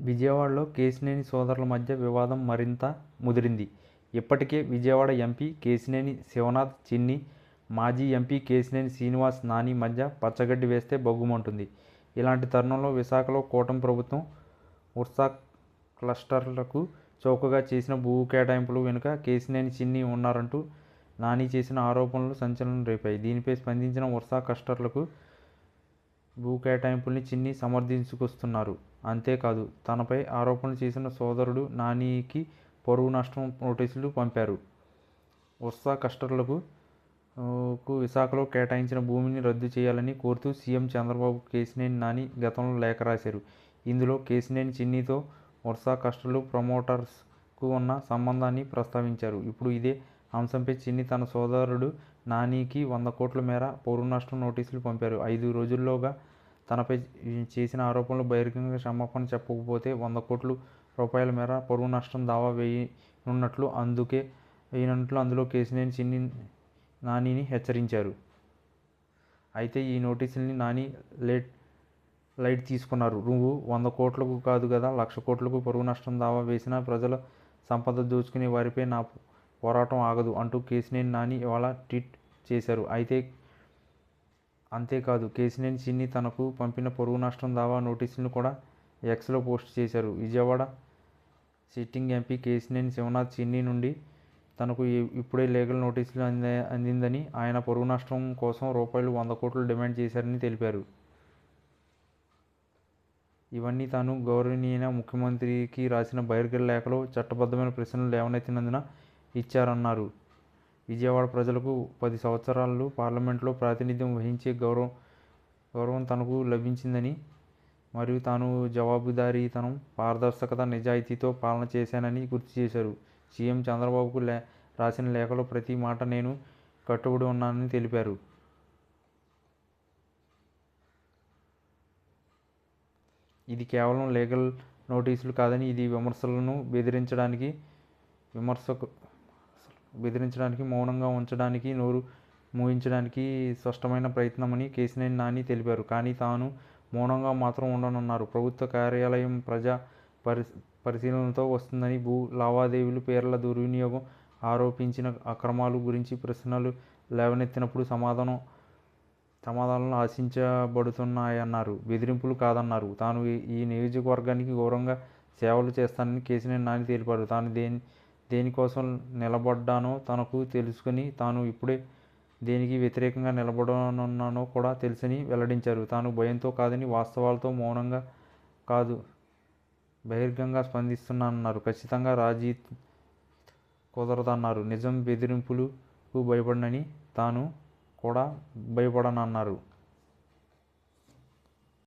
విజయవాడలో కేశినేని సోదరుల మధ్య వివాదం మరింత ముదిరింది. ఇప్పటికే విజయవాడ ఎంపీ కేశినేని శివనాథ్ చిన్ని మాజీ ఎంపీ కేశినేని శ్రీనివాస్ నాని మధ్య పచ్చగడ్డి వేస్తే బగ్గుమంటుంది. ఇలాంటి తరుణంలో విశాఖలో కూటమి ప్రభుత్వం ఉర్సా క్లస్టర్లకు చౌకగా చేసిన భూ కేటాయింపులు వెనుక కేశినేని చిన్ని ఉన్నారంటూ నాని చేసిన ఆరోపణలు సంచలనం రేపాయి. దీనిపై స్పందించిన ఉర్సా క్లస్టర్లకు భూ కేటాయింపుల్ని చిన్ని సమర్థించుకొస్తున్నారు. అంతేకాదు తనపై ఆరోపణలు చేసిన సోదరుడు నానికి పొరుగు నష్టం నోటీసులు పంపారు. ఉర్సా కస్టర్లకు కు విశాఖలో కేటాయించిన భూమిని రద్దు చేయాలని కోరుతూ సీఎం చంద్రబాబు కేసినేని నాని గతంలో లేఖ రాశారు. ఇందులో కేసినేని చిన్నితో ఉర్సా కస్టర్లు ప్రమోటర్స్కు ఉన్న సంబంధాన్ని ప్రస్తావించారు. ఇప్పుడు ఇదే అంశంపై చిన్ని తన సోదరుడు నానికి వంద కోట్ల మేర పౌరు నష్టం నోటీసులు పంపారు. ఐదు రోజుల్లోగా తనపై చేసిన ఆరోపణలు బహిరంగంగా క్షమాపణ చెప్పకపోతే వంద కోట్ల రూపాయల మేర పరువు నష్టం దావా వేయనున్నట్లు అందుకే వేయనున్నట్లు అందులో కేసినేని చిన్ని నానిని హెచ్చరించారు. అయితే ఈ నోటీసుల్ని నాని లేట్ లైట్ తీసుకున్నారు. నువ్వు వంద కోట్లకు కాదు కదా లక్ష కోట్లకు పరువు నష్టం దావా వేసినా ప్రజల సంపద దోచుకునే వారిపై నా పోరాటం ఆగదు అంటూ కేసినేని నాని ఇవాళ ట్వీట్ చేశారు. అయితే అంతేకాదు కేసినేని చిన్ని తనకు పంపిన పొరుగు నష్టం దావా నోటీసులను కూడా ఎక్స్లో పోస్ట్ చేశారు. విజయవాడ సిట్టింగ్ ఎంపీ కేసినేని శివనాథ్ చిన్ని నుండి తనకు ఇప్పుడే లీగల్ నోటీసులు అంది అందిందని ఆయన పొరుగు నష్టం కోసం రూపాయలు వంద కోట్లు డిమాండ్ చేశారని తెలిపారు. ఇవన్నీ తాను గౌరవనీయ ముఖ్యమంత్రికి రాసిన బహిర్గత లేఖలో చట్టబద్ధమైన ప్రశ్నలు లేవనెత్తినందున ఇచ్చారన్నారు. విజయవాడ ప్రజలకు పది సంవత్సరాలు పార్లమెంట్లో ప్రాతినిధ్యం వహించే గౌరవం గౌరవం తనకు లభించిందని మరియు తాను జవాబుదారీతనం పారదర్శకత నిజాయితీతో పాలన చేశానని గుర్తు చేశారు. సీఎం చంద్రబాబుకు లే రాసిన లేఖలో ప్రతి మాట నేను కట్టుబడి ఉన్నానని తెలిపారు. ఇది కేవలం లీగల్ నోటీసులు కాదని ఇది విమర్శలను బెదిరించడానికి విమర్శకు బెదిరించడానికి మౌనంగా ఉంచడానికి నోరు మూయించడానికి స్పష్టమైన ప్రయత్నమని కేసినేని నాని తెలిపారు. కానీ తాను మౌనంగా మాత్రం ఉండనున్నారు. ప్రభుత్వ కార్యాలయం ప్రజా పరి పరిశీలనతో వస్తుందని భూ లావాదేవీలు పేర్ల దుర్వినియోగం ఆరోపించిన అక్రమాలు గురించి ప్రశ్నలు లేవనెత్తినప్పుడు సమాధానం సమాధానాలు ఆశించబడుతున్నాయన్నారు. బెదిరింపులు కాదన్నారు. తాను ఈ నియోజకవర్గానికి గౌరవంగా సేవలు చేస్తానని కేసినేని నాని తెలిపారు. తాను దేని దేనికోసం నిలబడ్డానో తనకు తెలుసుకుని తాను ఇప్పుడే దేనికి వ్యతిరేకంగా నిలబడనున్నానో కూడా తెలుసని వెల్లడించారు. తాను భయంతో కాదని వాస్తవాలతో మౌనంగా కాదు బహిర్గంగా స్పందిస్తున్నానన్నారు. ఖచ్చితంగా రాజీ కుదరదన్నారు. నిజం బెదిరింపులకు భయపడనని తాను కూడా భయపడనన్నారు.